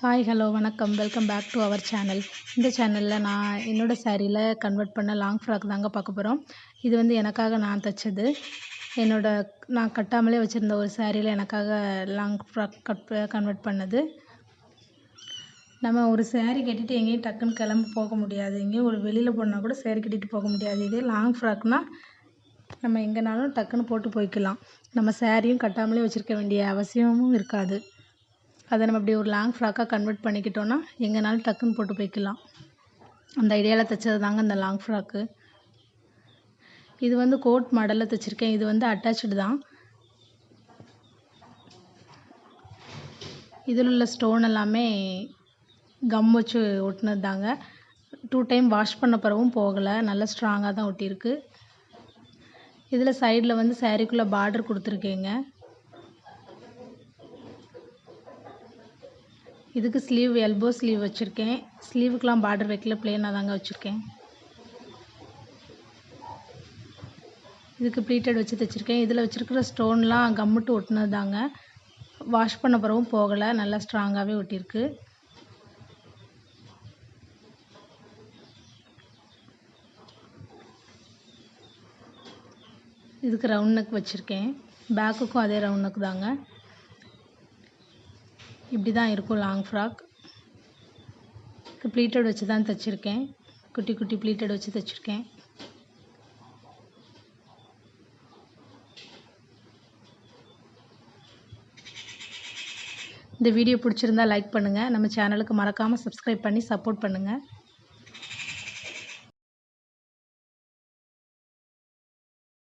Hi hello வணக்கம். Welcome back to our channel இந்த சேனலில் நான் என்னோடய சேரீயில் கன்வெர்ட் பண்ண லாங் ஃப்ராக் தாங்க பார்க்க போகிறோம் இது வந்து எனக்காக நான் தைச்சது. என்னோட நான் கட்டாமலே வச்சுருந்த ஒரு சேரீயில் எனக்காக லாங் ஃப்ராக் கட் கன்வெர்ட் பண்ணது. நம்ம ஒரு சேரீ கட்டிட்டு எங்கேயும் டக்குன்னு கிளம்பி போக முடியாது. எங்கேயும் ஒரு வெளியில் போனால் கூட சேரீ கட்டிட்டு போக முடியாது. இதே லாங் ஃப்ராக்னால் நம்ம எங்கேனாலும் டக்குன்னு போட்டு போய்க்கலாம். நம்ம சேரீயும் கட்டாமலே வச்சுருக்க வேண்டிய அவசியமும் இருக்காது. அதை நம்ம இப்படி ஒரு லாங் ஃப்ராக்காக கன்வெர்ட் பண்ணிக்கிட்டோன்னா எங்கேனாலும் டக்குன்னு போட்டு போய்க்கலாம். அந்த ஐடியாவில் தைச்சது தாங்க அந்த லாங் ஃப்ராக்கு இது வந்து கோட் மாடலில் தைச்சிருக்கேன். இது வந்து அட்டாச்சு தான். இதில் உள்ள ஸ்டோன் எல்லாமே கம் வச்சு ஒட்டினது தாங்க. டூ டைம் வாஷ் பண்ண பிறகும் போகலை. நல்லா ஸ்ட்ராங்காக தான் ஒட்டியிருக்கு. இதில் சைடில் வந்து சாரீக்குள்ளே பார்டர் கொடுத்துருக்கேங்க. இதுக்கு ஸ்லீவ் எல்போ ஸ்லீவ் வச்சுருக்கேன். ஸ்லீவுக்கெலாம் பார்டர் வைக்கல ப்ளேனாக தாங்க வச்சுருக்கேன். இதுக்கு ப்ளீட்டட் வச்சு தைச்சிருக்கேன். இதில் வச்சுருக்கிற ஸ்டோன்லாம் கம்முட்டு ஒட்டினது தாங்க வாஷ் பண்ண பிறகும் போகலை. நல்லா ஸ்ட்ராங்காகவே ஒட்டியிருக்கு. இதுக்கு ரவுண்ட் நெக் வச்சுருக்கேன். பேக்குக்கும் அதே ரவுண்ட் நெக் தாங்க. இப்படி தான் இருக்கும் லாங் ஃப்ராக் ப்ளீட்டட் வச்சு தான் தைச்சிருக்கேன். குட்டி குட்டி ப்ளீட்டட் வச்சு தைச்சிருக்கேன். இந்த வீடியோ பிடிச்சிருந்தா லைக் பண்ணுங்கள் நம்ம சேனலுக்கு மறக்காமல் சப்ஸ்கிரைப் பண்ணி சப்போர்ட் பண்ணுங்கள்